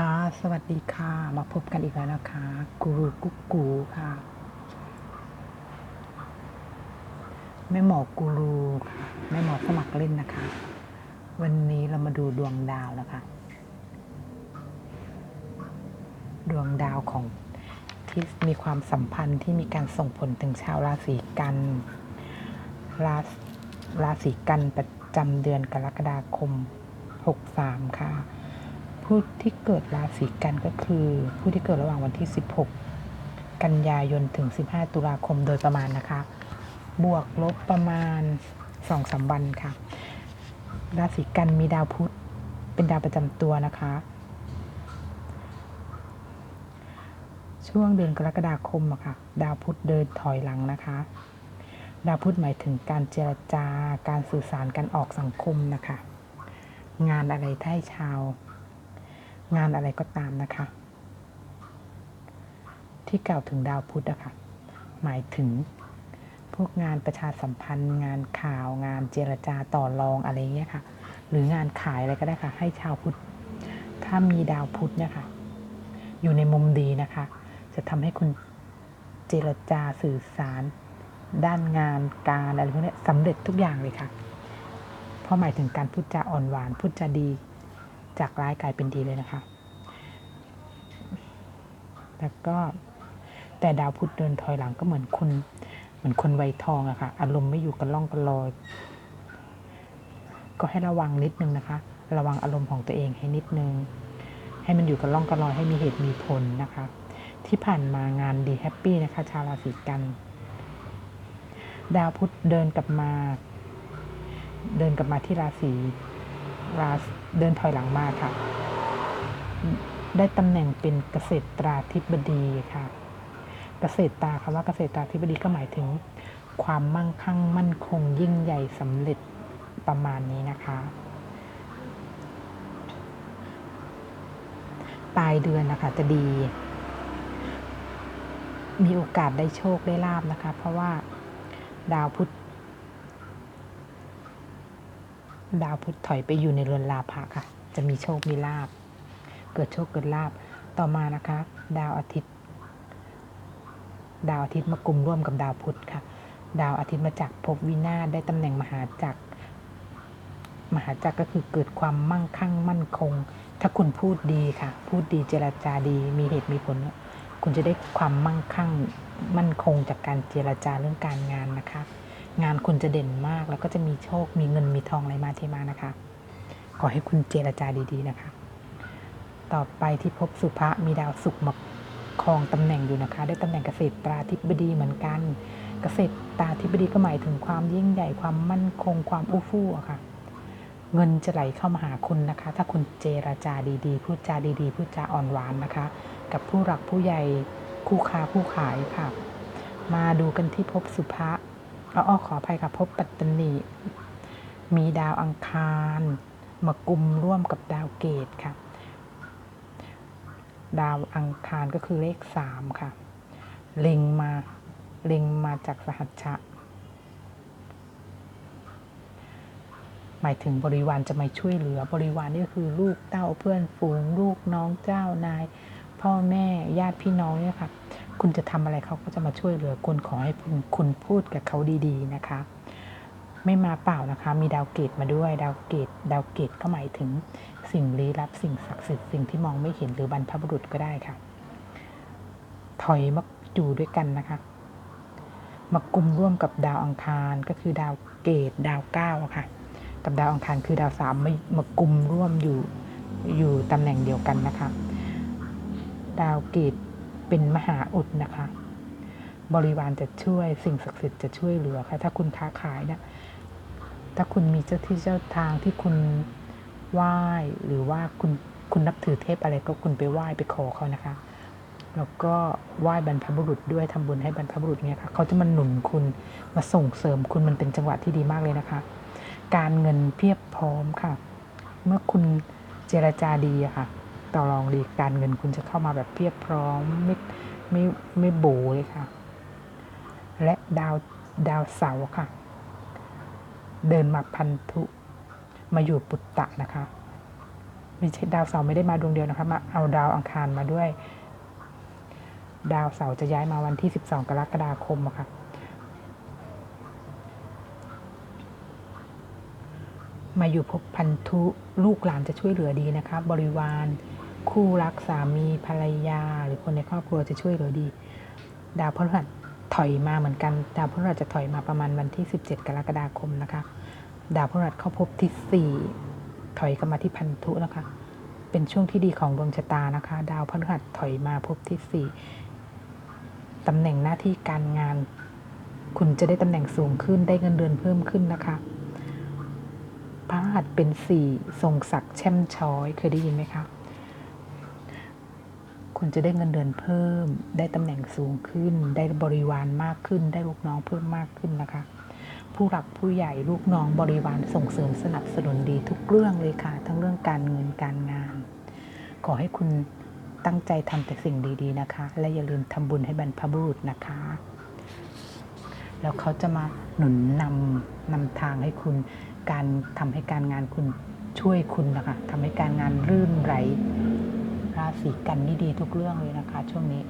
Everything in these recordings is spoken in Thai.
ค่ะ สวัสดีค่ะ มาพบกันอีกแล้วนะคะ กูรูกุ๊กกูค่ะ แม่หมอกูรูค่ะแม่หมอสมัครเล่นนะคะ วันนี้เรามาดูดวงดาวนะคะ ดวงดาวของที่มีความสัมพันธ์ที่มีการส่งผลถึงชาวราศีกัน ราศราศีกันประจำเดือนกรกฎาคม 63 ค่ะ ผู้ที่เกิดราศีกันก็คือ ผู้ที่เกิดระหว่างวันที่ 16 กันยายนถึง 15 ตุลาคมโดยประมาณนะคะ บวกลบประมาณ2-3สามวันค่ะ ราศีกันมีดาวพุธเป็นดาวประจำตัวนะคะ ช่วงเดือนกรกฎาคมอะค่ะ ดาวพุธเดินถอยหลังนะคะ ดาวพุธหมายถึงการเจรจาการสื่อสารการออกสังคมนะคะ งานอะไรถ้าให้ชาว งานอะไรก็ตามนะคะ ที่กล่าวถึงดาวพุธอะค่ะหมายถึงพวกงานประชาสัมพันธ์ งานข่าวงานเจรจาต่อรองอะไรเงี้ยค่ะ หรืองานขายอะไรก็ได้ค่ะ ให้ชาวพุธถ้ามีดาวพุธเนี่ยค่ะ อยู่ในมุมดีนะคะ จะทำให้คุณเจรจาสื่อสาร ด้านงานการอะไรพวกนี้สำเร็จทุกอย่างเลยค่ะ เพราะหมายถึงการพูดจาอ่อนหวานพูดจาดี จากร้ายกลายเป็นดีเลยนะคะแล้วก็แต่ดาวพุธเดินถอยหลังก็เหมือนคนเหมือนคนไวทองอะค่ะ อารมณ์ไม่อยู่กับล่องกับลอย ก็ให้ระวังนิดนึงนะคะ ระวังอารมณ์ของตัวเองให้นิดนึง ให้มันอยู่กับล่องกับลอยให้มีเหตุมีผลนะคะ ที่ผ่านมางานดีแฮปปี้นะคะ ชาวราศีกัน ดาวพุธเดินกลับมา เดินกลับมาที่ราศีราศี เดินถอยหลังมาค่ะ ได้ตำแหน่งเป็นเกษตรตราธิบดีค่ะ เกษตรตาคำว่าเกษตราธิบดีก็หมายถึง ความมั่งคั่งมั่นคงยิ่งใหญ่สำเร็จประมาณนี้นะคะปลายเดือนนะคะจะดี มีโอกาสได้โชคได้ลาบนะคะ เพราะว่าดาวพุธ ดาวพุธถอยไปอยู่ในเรือนลาภะค่ะ จะมีโชค มีลาบ เกิดโชคเกิดลาบ ต่อมานะคะ ดาวอาทิตย์ ดาวอาทิตย์มากลุ่มร่วมกับดาวพุธค่ะ ดาวอาทิตย์มาจากภพวินาศได้ตำแหน่งมหาจักร มหาจักรก็คือเกิดความมั่งคั่งมั่นคง ถ้าคุณพูดดีค่ะ พูดดีเจรจาดี มีเหตุมีผล คุณจะได้ความมั่งคั่งมั่นคงจากการเจรจาเรื่องการงานนะคะ งานคุณจะเด่นมาก แล้วก็จะมีโชค มีเงิน มีทองไหลมาเทมานะคะ ขอให้คุณเจรจาดีๆนะคะ ต่อไปที่พบสุภะมีดาวศุกร์มาครองตำแหน่งอยู่นะคะ ได้ตำแหน่งเกษตรตราธิบดีเหมือนกัน เกษตรตราธิบดีก็หมายถึงความยิ่งใหญ่ ความมั่นคง ความอู้ฟู่อะค่ะ เงินจะไหลเข้ามาหาคุณนะคะ ถ้าคุณเจรจาดีๆ พูดจาดีๆ พูดจาอ่อนหวานนะคะ กับผู้หลักผู้ใหญ่ คู่ค้าผู้ขายค่ะ มาดูกันที่ภพสุภะ เอาอ้อขออภัยค่ะภพปัตตนี มีดาวอังคาร มากุมร่วมกับดาวเกตค่ะ ดาวอังคารก็คือเลขสามค่ะ เล็งมา เล็งมาจากสหัชชะ หมายถึงบริวารจะมาช่วยเหลือบริวารนี่ก็คือลูกเต้าเพื่อนฝูง ลูกน้องเจ้านาย พ่อแม่ญาติพี่น้องเนี่ยค่ะ คุณจะทำอะไรเขาก็จะมาช่วยเหลือคุณขอให้คุณคุณพูดกับเขาดีๆนะคะ ไม่มาเปล่านะคะ มีดาวเกตมาด้วย ดาวเกตดาวเกตก็หมายถึงสิ่งลี้ลับสิ่งศักดิ์สิทธิ์สิ่งที่มองไม่เห็นหรือบรรพบุรุษก็ได้ค่ะ ถอยมาอยู่ด้วยกันนะคะมากลุ่มร่วมกับดาวอังคารก็คือดาวเกตดาวเก้าอะค่ะ กับดาวอังคารคือดาวสามมามากลุ่มร่วมอยู่อยู่ตำแหน่งเดียวกันนะคะ ดาวเกต เป็นมหาอุดนะคะ บริวารจะช่วยสิ่งศักดิ์สิทธิ์จะช่วยเหลือค่ะ ถ้าคุณค้าขายเนี่ยถ้าคุณมีเจ้าที่เจ้าทางที่คุณไหว้หรือว่าคุณคุณนับถือเทพอะไรก็คุณไปไหว้ไปขอเขานะคะ แล้วก็ไหว้บรรพบุรุษด้วยทำบุญให้บรรพบุรุษเนี่ยค่ะเขาจะมาหนุนคุณมาส่งเสริมคุณมันเป็นจังหวะที่ดีมากเลยนะคะ การเงินเพียบพร้อมค่ะ เมื่อคุณเจรจาดีอะค่ะ ต่อรองดีการเงินคุณจะเข้ามาแบบเพียบพร้อมไม่ไม่ไม่โบเลยค่ะ และดาวดาวเสาค่ะ เดินมาพันธุมาอยู่ปุตตะนะคะไม่ใช่ดาวเสาร์ไม่ได้มาดวงเดียวนะคะมาเอาดาวอังคารมาด้วย ดาวเสาร์จะย้ายมาวันที่ 12 กรกฎาคมค่ะ มาอยู่พบพันธุลูกหลานจะช่วยเหลือดีนะคะ บริวาร คู่รักสามีภรรยา หรือคนในครอบครัวจะช่วยเหลือดี ดาวพฤหัสถอยมาเหมือนกัน ดาวพฤหัสจะถอยมาประมาณวันที่ 17 กรกฎาคมนะคะ ดาวพฤหัสเข้าพบที่ 4 ถอยกลับมาที่พันธุนะคะ เป็นช่วงที่ดีของดวงชะตานะคะ ดาวพฤหัสถอยมาพบที่ 4ตำแหน่งหน้าที่การงาน คุณจะได้ตำแหน่งสูงขึ้นได้เงินเดือนเพิ่มขึ้นนะคะพระหัสเป็นสี่ทรงศักดิ์แช่มช้อย เคยได้ยินไหมคะ คุณจะได้เงินเดือนเพิ่ม ได้ตำแหน่งสูงขึ้น ได้บริวารมากขึ้น ได้ลูกน้องเพิ่มมากขึ้นนะคะ ผู้หลักผู้ใหญ่ลูกน้องบริวารส่งเสริมสนับสนุนดีทุกเรื่องเลยค่ะ ทั้งเรื่องการเงินการงาน ขอให้คุณตั้งใจทำแต่สิ่งดีๆนะคะ และอย่าลืมทำบุญให้บรรพบุรุษนะคะ แล้วเขาจะมาหนุนนำนำทางให้คุณการทำให้การงานคุณช่วยคุณนะคะทำให้การงานรื่นไหล ราศีกันนี่ดีทุกเรื่องเลยนะคะ ช่วงนี้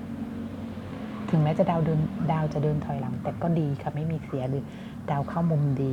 ถึงแม้จะดาวเดินดาวจะเดินถอยหลัง แต่ก็ดีค่ะไม่มีเสียหรือดาวเข้ามุมดี